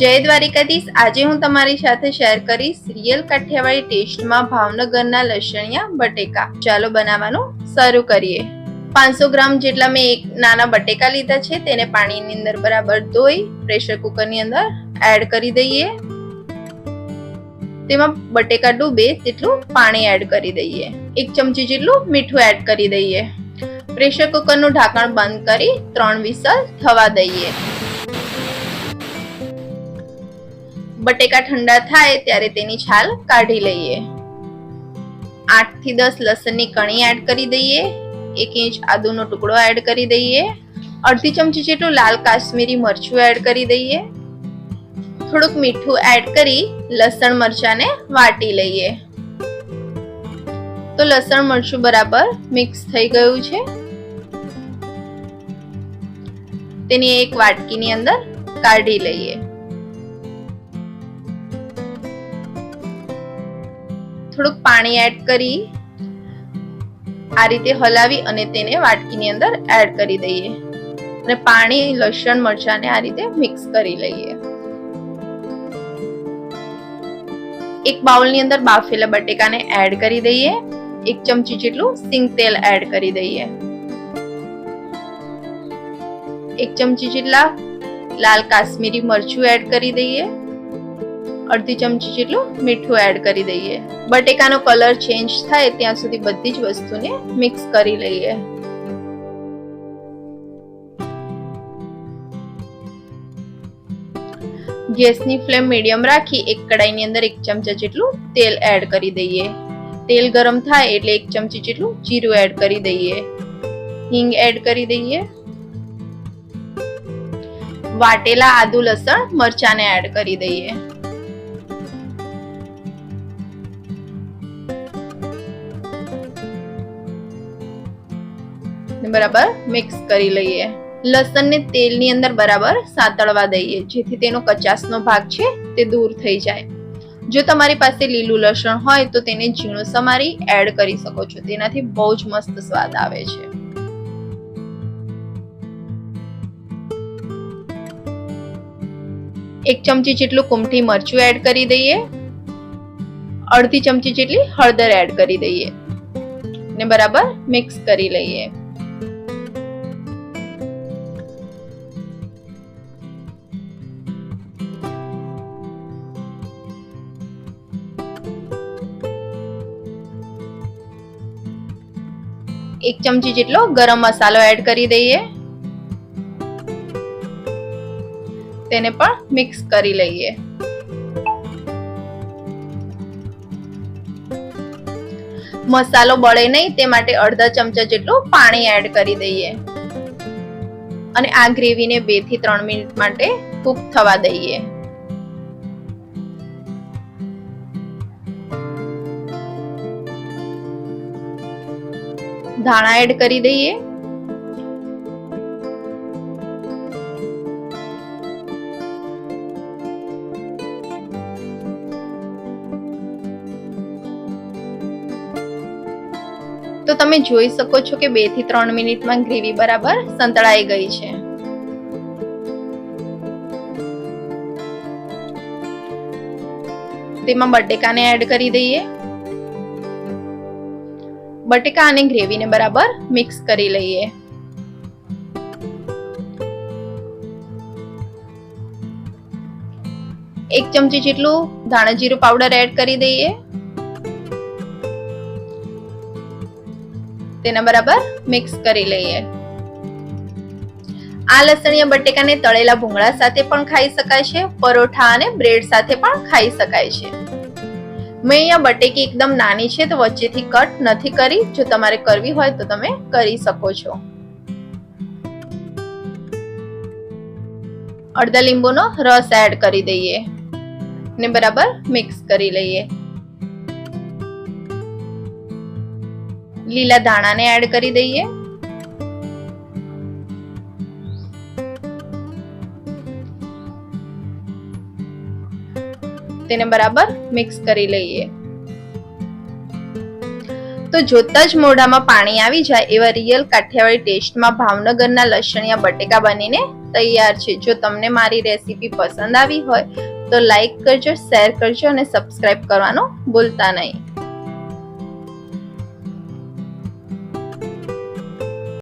જય દ્વારિકાધીશ. આજે હું તમારી સાથે શેર કરીશ રિયલ કાઠિયાવાડી ટેસ્ટમાં ભાવનગરના લસણિયા બટેકા. ચાલો બનાવવાનું શરૂ કરીએ. પાંચસો ગ્રામ જેટલા મેં એક નાના બટેકા લીધા છે, તેને પાણીની અંદર બરાબર ધોઈ પ્રેશર કુકરની અંદર એડ કરી દઈએ. તેમાં બટેકા ડૂબે તેટલું પાણી એડ કરી દઈએ. એક ચમચી જેટલું મીઠું એડ કરી દઈએ. પ્રેશર કુકરનું ઢાંકણ બંધ કરી ત્રણ વિસલ થવા દઈએ. બટેકા ઠંડા થાય ત્યારે તેની છાલ કાઢી લઈએ. આઠથી દસ લસણની કણી એડ કરી દઈએ. એક ઇંચ આદુનો ટુકડો એડ કરી દઈએ. અડધી ચમચી જેટલું લાલ કાશ્મીરી મરચું એડ કરી દઈએ. થોડુંક મીઠું એડ કરી લસણ મરચાને વાટી લઈએ. તો લસણ મરચું બરાબર મિક્સ થઈ ગયું છે. તેની એક વાટકીની અંદર કાઢી લઈએ. થોડુંક પાણી એડ કરી આ રીતે હલાવી અને તેને વાટકીની અંદર એડ કરી દઈએ. અને પાણી, લસણ, મરચાંને આ રીતે મિક્સ કરી લઈએ. એક બાઉલની અંદર બાફેલા બટેકાને એડ કરી દઈએ. એક ચમચી જેટલું સિંગ તેલ એડ કરી દઈએ. એક ચમચી જેટલા લાલ કાશ્મીરી મરચું એડ કરી દઈએ. અડધી ચમચી જેટલું મીઠું એડ કરી દઈએ. બટેકાનો કલર ચેન્જ થાય ત્યાં સુધી બધી જ વસ્તુને મિક્સ કરી લઈએ. ગેસની ફ્લેમ મીડિયમ રાખી એક કડાઈની અંદર એક ચમચા જેટલું તેલ એડ કરી દઈએ. તેલ ગરમ થાય એટલે એક ચમચી જેટલું જીરું એડ કરી દઈએ. હિંગ એડ કરી દઈએ. વાટેલા આદુ લસણ મરચાને એડ કરી દઈએ. બરાબર મિક્સ કરી લઈએ. લસણને તેલની અંદર બરાબર સાતળવા દઈએ, જેથી તેનો કચાસનો ભાગ છે તે દૂર થઈ જાય. જો તમારી પાસે લીલું લસણ હોય તો તેને ઝીણું સમારી એડ કરી શકો છો. તેનાથી બહુ જ મસ્ત સ્વાદ આવે છે. એક ચમચી જેટલું કુમઠી મરચું એડ કરી દઈએ. અડધી ચમચી જેટલી હળદર એડ કરી દઈએ. ને બરાબર મિક્સ કરી લઈએ. એક ચમચી જેટલો ગરમ મસાલો એડ કરી દઈએ. તેને પણ મિક્સ કરી લઈએ. મસાલો બળે નહીં, તે માટે અડધા ચમચા જેટલું પાણી એડ કરી દઈએ. અને આ ગ્રેવીને બેથી ત્રણ મિનિટ માટે કુક થવા દઈએ. ધાણા એડ કરી દઈએ. તો તમે જોઈ શકો છો કે બેથી ત્રણ મિનિટમાં ગ્રેવી બરાબર સંતળાઈ ગઈ છે. તેમાં બટેકાને એડ કરી દઈએ. બટેકા અને ગ્રેવીને બરાબર મિક્સ કરી લઈએ. એક ચમચી જેટલું ધાણા જીરું પાવડર એડ કરી દઈએ. તેના બરાબર મિક્સ કરી લઈએ. આ લસણીયા બટેકાને તળેલા ભૂંગળા સાથે પણ ખાઈ શકાય છે, પરોઠા અને બ્રેડ સાથે પણ ખાઈ શકાય છે. મેં અહીંયા બટેકી એકદમ નાની છે, તો વચ્ચેથી કટ નથી કરી. જો તમારે કરવી હોય તો તમે કરી શકો છો. અડધા લીંબુનો રસ એડ કરી દઈએ ને બરાબર મિક્સ કરી લઈએ. લીલા ધાણાને એડ કરી દઈએ. તેને બરાબર મિક્સ કરી લઈએ. તો જોતા જ મોઢામાં પાણી આવી જાય એવા રિયલ કાઠિયાવાડી ટેસ્ટમાં ભાવનગરના લસણિયા બટેકા બનીને તૈયાર છે. જો તમને મારી રેસીપી પસંદ આવી હોય તો લાઈક કરજો શેર કરજો અને સબસ્ક્રાઈબ કરવાનું ભૂલતા નહીં.